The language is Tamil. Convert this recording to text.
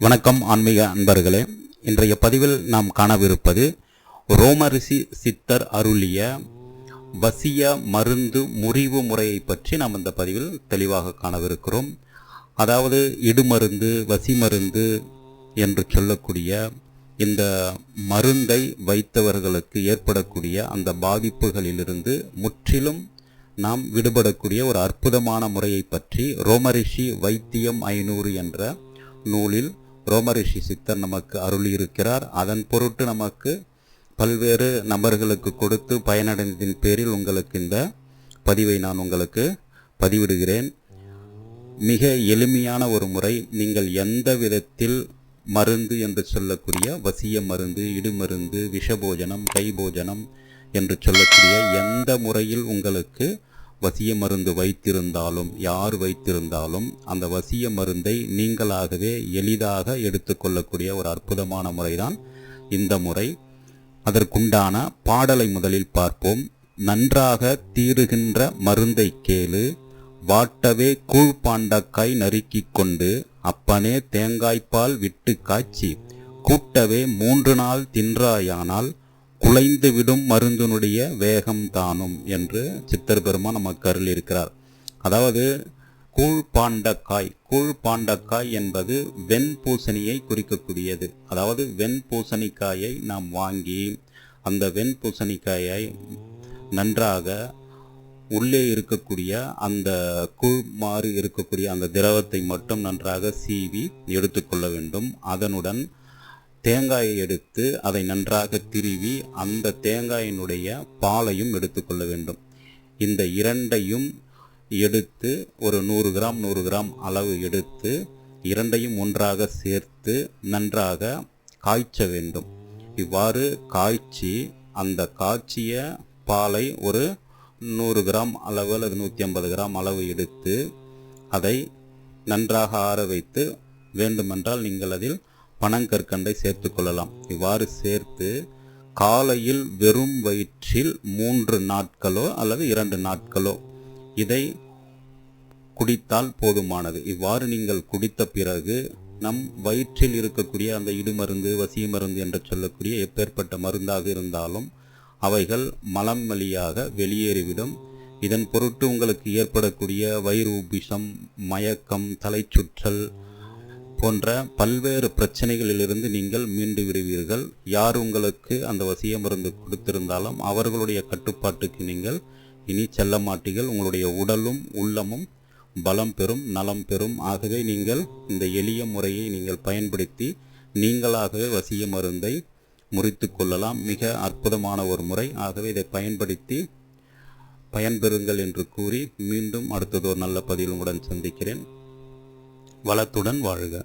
வணக்கம் ஆன்மீக அன்பர்களே. இன்றைய பதிவில் நாம் காணவிருப்பது ரோமரிசி சித்தர் அருளிய வசிய மருந்து முறிவு முறையை பற்றி நாம் இந்த பதிவில் தெளிவாக காணவிருக்கிறோம். அதாவது இடுமருந்து வசி மருந்து என்று சொல்லக்கூடிய இந்த மருந்தை வைத்தவர்களுக்கு ஏற்படக்கூடிய அந்த பாதிப்புகளிலிருந்து முற்றிலும் நாம் விடுபடக்கூடிய ஒரு அற்புதமான முறையை பற்றி ரோமரிஷி வைத்தியம் ஐநூறு என்ற நூலில் ரோமரிஷி சித்தர் நமக்கு அருளியிருக்கிறார். அதன் பொருட்டு நமக்கு பல்வேறு நபர்களுக்கு கொடுத்து பயனடைந்ததின் பேரில் உங்களுக்கு இந்த பதிவை நான் உங்களுக்கு பதிவிடுகிறேன். மிக எளிமையான ஒரு முறை நீங்கள் எந்த விதத்தில் மருந்து என்று சொல்லக்கூடிய வசிய மருந்து இடுமருந்து விஷபோஜனம் கைபோஜனம் என்று சொல்லக்கூடிய எந்த முறையில் உங்களுக்கு வசிய மருந்து வைத்திருந்தாலும் யார் வைத்திருந்தாலும் அந்த வசிய மருந்தை நீங்களாகவே எளிதாக எடுத்துக்கொள்ளக்கூடிய ஒரு அற்புதமான முறைதான் இந்த முறை. அதற்குண்டான பாடலை முதலில் பார்ப்போம். நன்றாக தீருகின்ற மருந்தை கேளு வாட்டவே கூழ்பாண்டக்காய் நறுக்கிக் கொண்டு அப்பனே தேங்காய்ப்பால் விட்டு காய்ச்சி கூட்டவே மூன்று நாள் தின்றாயானால் குலைந்துவிடும் மருந்தினுடைய வேகம் தானும் என்று சித்தர் பெருமா நமக்கு அருள் இருக்கிறார் அதாவது கூழ் பாண்டக்காய் கூழ் பாண்டக்காய் என்பது வெண்பூசணியை குறிக்கக்கூடியது. அதாவது வெண்பூசணிக்காயை நாம் வாங்கி அந்த வெண்பூசணிக்காயை நன்றாக உள்ளே இருக்கக்கூடிய அந்த கூழ் மாறு இருக்கக்கூடிய அந்த திரவத்தை மட்டும் நன்றாக சீவி எடுத்துக்கொள்ள வேண்டும். அதனுடன் தேங்காயை எடுத்து அதை நன்றாக திருவி அந்த தேங்காயினுடைய பாலையும் எடுத்துக்கொள்ள வேண்டும். இந்த இரண்டையும் எடுத்து ஒரு நூறு கிராம் நூறு கிராம் அளவு எடுத்து இரண்டையும் ஒன்றாக சேர்த்து நன்றாக காய்ச்ச வேண்டும். இவ்வாறு காய்ச்சி அந்த காய்ச்சிய பாலை ஒரு நூறு கிராம் அளவு அல்லது நூற்றி ஐம்பது கிராம் அளவு எடுத்து அதை நன்றாக ஆற வைத்து வேண்டுமென்றால் நீங்கள் அதில் பனங்கற்கண்டை சேர்த்து கொள்ளலாம். இவ்வாறு சேர்த்து காலையில் வெறும் வயிற்றில் மூன்று நாட்களோ அல்லது இரண்டு நாட்களோ இதை குடித்தால் போதுமானது. இவ்வாறு நீங்கள் குடித்த பிறகு நம் வயிற்றில் இருக்கக்கூடிய அந்த இடுமருந்து வசிய மருந்து என்று சொல்லக்கூடிய எப்பேற்பட்ட மருந்தாக இருந்தாலும் அவைகள் மலம் வழியாக வெளியேறிவிடும். இதன் பொருட்டு உங்களுக்கு ஏற்படக்கூடிய வயிறு உபிசம் மயக்கம் தலைச்சுற்றல் போன்ற பல்வேறு பிரச்சனைகளிலிருந்து நீங்கள் மீண்டு விடுவீர்கள். யார் உங்களுக்கு அந்த வசிய மருந்து கொடுத்திருந்தாலும் அவர்களுடைய கட்டுப்பாட்டுக்கு நீங்கள் இனி செல்ல மாட்டீர்கள். உங்களுடைய உடலும் உள்ளமும் பலம் பெறும் நலம் பெறும். ஆகவே நீங்கள் இந்த எளிய முறையை நீங்கள் பயன்படுத்தி நீங்களாகவே வசிய மருந்தை முறித்து கொள்ளலாம். மிக அற்புதமான ஒரு முறை. ஆகவே இதை பயன்படுத்தி பயன்பெறுங்கள் என்று கூறி மீண்டும் அடுத்ததொரு நல்ல பதிலுடன் சந்திக்கிறேன். வளத்துடன் வாழ்க.